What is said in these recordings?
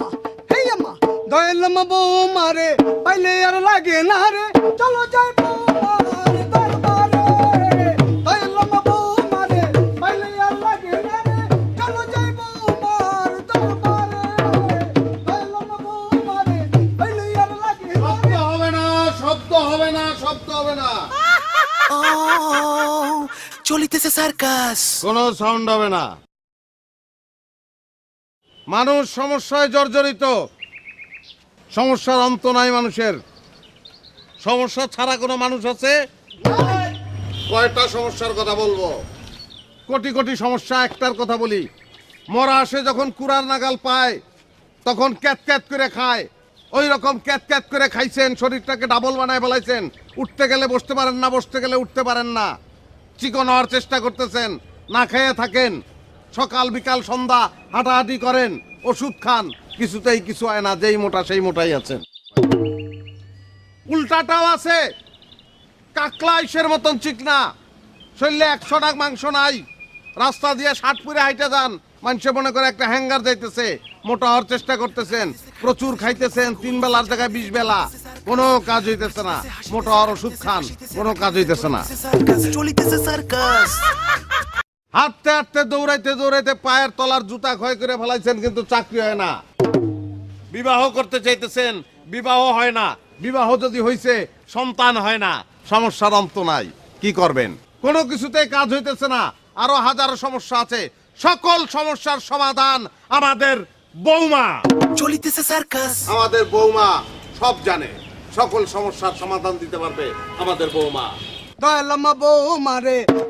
মা হেই মা দয়াল মা বউ মারে পাইলে আর লাগে না রে। পাইলে আর লাগে না রে। চলো যাই বউমার দরবারে। দয়াল মা বউ মারে পাইলে আর লাগে না শব্দ হবে না শব্দ হবে না শব্দ হবে না। ও চলিতেছে সার্কাস। কোনো সাউন্ড হবে না। মানুষ সমস্যায় জর্জরিত। সমস্যার অন্ত নাই মানুষের। সমস্যা ছাড়া কোনো মানুষ আছে? কয়টা সমস্যার কথা বলব? কোটি কোটি সমস্যা একটার কথা বলি। মরা আসে যখন কুড়ার নাগাল পায়, তখন ক্যাত ক্যাত করে খায়। ওই রকম ক্যাত ক্যাত করে খাইছেন, শরীরটাকে ডাবল বানায় ফেলাইছেন। উঠতে গেলে বসতে পারেন না, বসতে গেলে উঠতে পারেন না। চিকন হওয়ার চেষ্টা করতেছেন, না খেয়ে থাকেন। সকাল বিকাল সন্ধ্যা হাঁটাহাঁটি করেন, ওষুধ খান, কিছুতেই কিছু হয় না, যেই মোটা সেই মোটাই আছেন। উল্টাটাও আছে, কাকলা ইসের মতন চিকনা, শরীরে একশো টাক মাংস নাই, রাস্তা দিয়ে ষাট পুরে হাইটে যান, মানুষে মনে করে একটা হ্যাঙ্গার যাইতেছে, মোটা হওয়ার চেষ্টা করতেছেন, প্রচুর খাইতেছেন, তিন বেলার জায়গায় বিশ বেলা, কোনো কাজ হইতেছে না, মোটা হওয়ার ওষুধ খান, কোনো কাজ হইতেছে না। চলিতেছে সার্কাস হাঁটতে হাঁটতে দৌড়াইতে দৌড়াইতে পায়ের তলার জুতা ক্ষয় করে ফেলাইছেন কিন্তু চাকরি হয় না। বিবাহ করতে চাইতেছেন বিবাহ হয় না। বিবাহ যদি হইছে সন্তান হয় না সমস্যার অন্ত নাই। কি করবেন? কোনো কিছুতেই কাজ হইতেছে না। আরও হাজারো সমস্যা আছে। সকল সমস্যার সমাধান আমাদের বৌমা। চলিতেছে সার্কাস। আমাদের বৌমা সব জানে। সকল সমস্যার সমাধান দিতে পারবে আমাদের বৌমা। দয়াল মা বউ মারে পাইলে আর লাগে না রে।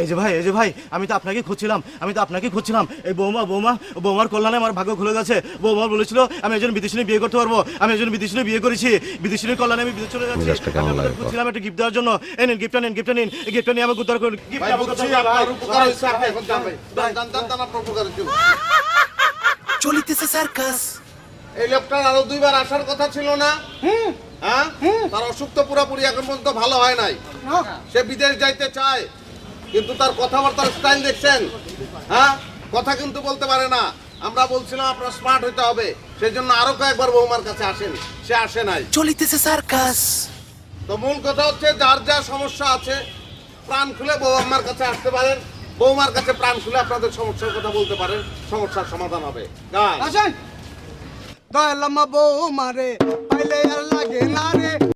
এই যে ভাই এই যে ভাই আমি তো আপনাকে খুঁজছিলাম আমি তো আপনাকে খুঁজছিলাম। এই বৌমা বৌমা বৌমার কল্যাণে আমার ভাগ্য খুলে গেছে। বৌমা বলেছিল আমি একজন বিদেশি নিয়ে বিয়ে করতে পারব আমি একজন বিদেশি নিয়ে বিয়ে করেছি। বিদেশি নিয়ে কল্যাণে আমি বিদেশ চলে যাচ্ছি। খুঁজছিলাম একটা গিফট দেওয়ার জন্য। এই নিন গিফটটা নিন গিফটটা নিন। এই গিফটটা নিয়ে আমাকে উদ্ধার করুন। চলিতেছে সার্কাস। এই লোকটার আরও দুইবার আসার কথা ছিল না? হুম। হ্যাঁ? তার অসুখ তো পুরোপুরি এখন পর্যন্ত ভালো হয় নাই। সে বিদেশ যাইতে চায়। কিন্তু তার কথাবার্তার স্টাইল দেখছেন। হ্যাঁ? কথা কিন্তু বলতে পারে না। আমরা বলছিলাম আপনার স্মার্ট হইতে হবে। সেই জন্য আরও কয়েকবার বৌমার কাছে আসেন। সে আসে নাই। চলিতেছে সার্কাস। তো মূল কথা হচ্ছে যার যা সমস্যা আছে প্রাণ খুলে বউ বৌমার কাছে আসতে পারেন। বৌমার কাছে প্রাণ খুলে আপনাদের সমস্যার কথা বলতে পারেন। সমস্যার সমাধান হবে। গান আসেন। দয়াল মা বউ মারে পাইলে আর লাগে না রে।